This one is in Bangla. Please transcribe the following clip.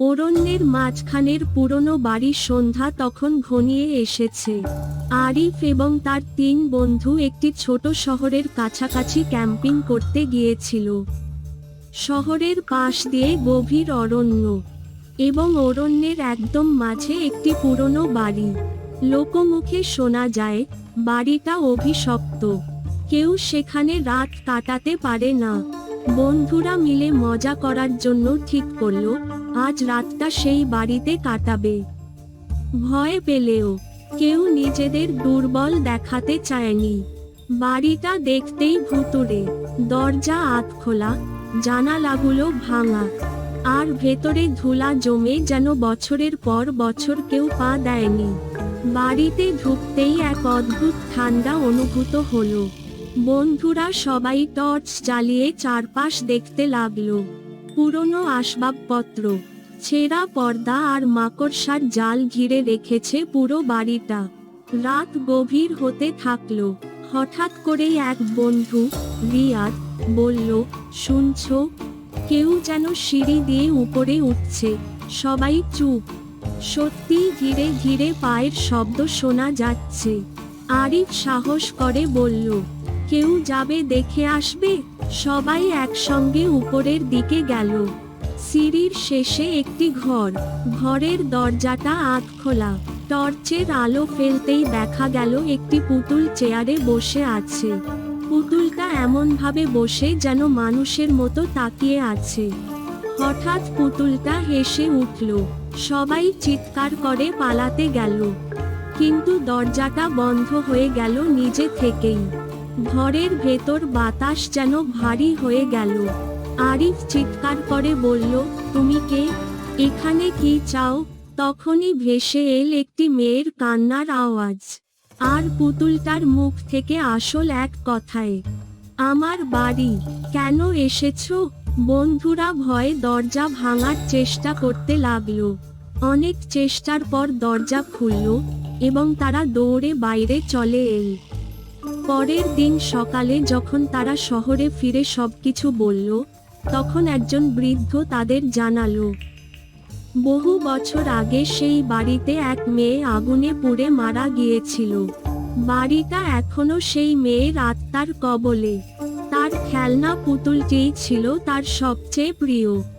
অরণ্যের মাঝখানের পুরনো বাড়ির সন্ধ্যা তখন ঘনিয়ে এসেছে। আরিফ এবং তার তিন বন্ধু একটি ছোট শহরের কাছাকাছি ক্যাম্পিং করতে গিয়েছিল। শহরের পাশ দিয়ে গভীর অরণ্য এবং অরণ্যের একদম মাঝে একটি পুরনো বাড়ি। লোকমুখে শোনা যায়, বাড়িটা অভিশপ্ত। কেউ সেখানে রাত কাটাতে পারে না। বন্ধুরা মিলে মজা করার জন্য ঠিক করল, আজ রাতটা সেই বাড়িতে কাটাবে। ভয় পেলেও কেউ নিজেদের দুর্বল দেখাতে চায়নি। বাড়িটা দেখতেই ভুতুরে দরজা আত আধখোলা জানালাগুলো ভাঙা, আর ভেতরে ধুলা জমে যেন বছরের পর বছর কেউ পা দেয়নি। বাড়িতে ঢুকতেই এক অদ্ভুত ঠান্ডা অনুভূত হলো। বন্ধুরা সবাই টর্চ জ্বালিয়ে চারপাশ দেখতে লাগল। পুরনো আসবাবপত্র, ছেঁড়া পর্দা আর মাকড়সার জাল ঘিরে রেখেছে পুরো বাড়িটা। রাত গভীর হতে থাকল। হঠাৎ করেই এক বন্ধু, রিয়াদ, বলল, শুনছ? কেউ যেন সিঁড়ি দিয়ে উপরে উঠছে। সবাই চুপ। সত্যি ধীরে ধীরে পায়ের শব্দ শোনা যাচ্ছে। আরিফ সাহস করে বলল কেউ যাবে দেখে আসবে? সবাই একসঙ্গে উপরের দিকে গেল। সিঁড়ির শেষে একটি ঘর। ঘরের দরজাটা আধ খোলা। টর্চের আলো ফেলতেই দেখা গেল একটি পুতুল চেয়ারে বসে আছে। পুতুলটা এমনভাবে বসে যেন মানুষের মতো তাকিয়ে আছে। হঠাৎ পুতুলটা হেসে উঠল। সবাই চিৎকার করে পালাতে গেল। কিন্তু দরজাটা বন্ধ হয়ে গেল নিজে থেকেই। ঘরের ভেতর বাতাস যেন ভারী হয়ে গেল। আরিফ চিৎকার করে বলল, তুমি কে? এখানে কি চাও? তখনই ভেসে এল একটি মেয়ের কান্নার আওয়াজ। আর পুতুলটার মুখ থেকে আসল এক কথায়, আমার বাড়ি, কেন এসেছ? বন্ধুরা ভয়ে দরজা ভাঙার চেষ্টা করতে লাগল। অনেক চেষ্টার পর দরজা খুলল এবং তারা দৌড়ে বাইরে চলে এল। পরের দিন সকালে যখন তারা শহরে ফিরে সবকিছু বলল, তখন একজন বৃদ্ধ তাদের জানালো, বহু বছর আগে সেই বাড়িতে এক মেয়ে আগুনে পুড়ে মারা গিয়েছিল। বাড়িটা এখনও সেই মেয়ের আত্মার কবলে। তার খেলনা পুতুলটিই ছিল তার সবচেয়ে প্রিয়।